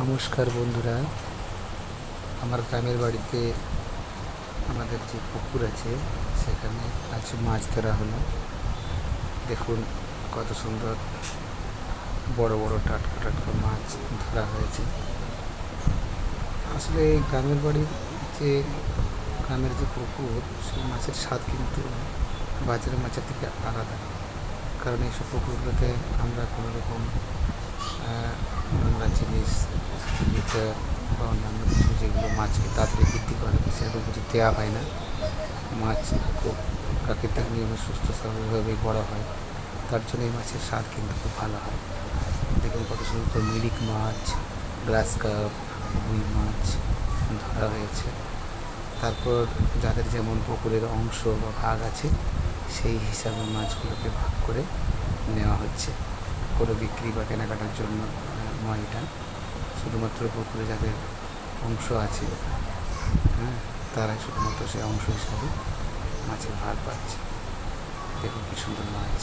নমস্কার বন্ধুরা। আমার গ্রামের বাড়িতে আমাদের যে পুকুর আছে, সেখানে আজ মাছ ধরা হলো। দেখুন কত সুন্দর বড় বড় টাটকা টাটকা মাছ ধরা হয়েছে। আসলে এই গ্রামের বাড়ির যে, গ্রামের যে পুকুর, সেই মাছের স্বাদ কিন্তু বাজারের মাছের থেকে আলাদা। কারণ এইসব পুকুরগুলোতে আমরা কোনো রকম জিনিস বা অন্যান্য কিছু যেগুলো মাছকে তাড়াতাড়ি বৃদ্ধি করে, সেরকম কিছু দেওয়া হয় না। মাছ খুব প্রাকৃতিক নিয়মে সুস্থ স্বাভাবিকভাবেই বড় হয়। তার জন্য এই মাছের স্বাদ কিন্তু খুব ভালো হয়। দেখুন কত সুন্দর মিরিক মাছ গ্লাস কাপ, রুই মাছ ধরা হয়েছে। তারপর যাদের যেমন পুকুরের অংশ বা ভাগ আছে, সেই হিসাবে মাছগুলোকে ভাগ করে নেওয়া হচ্ছে কোনো বিক্রি বা কেনাকাটার জন্য। নয় এটা শুধুমাত্র পুকুরে যাদের অংশ আছে হ্যাঁ তারাই শুধুমাত্র সে অংশ হিসাবে মাছের ভার পাচ্ছে। দেখুন কি সুন্দর মাছ।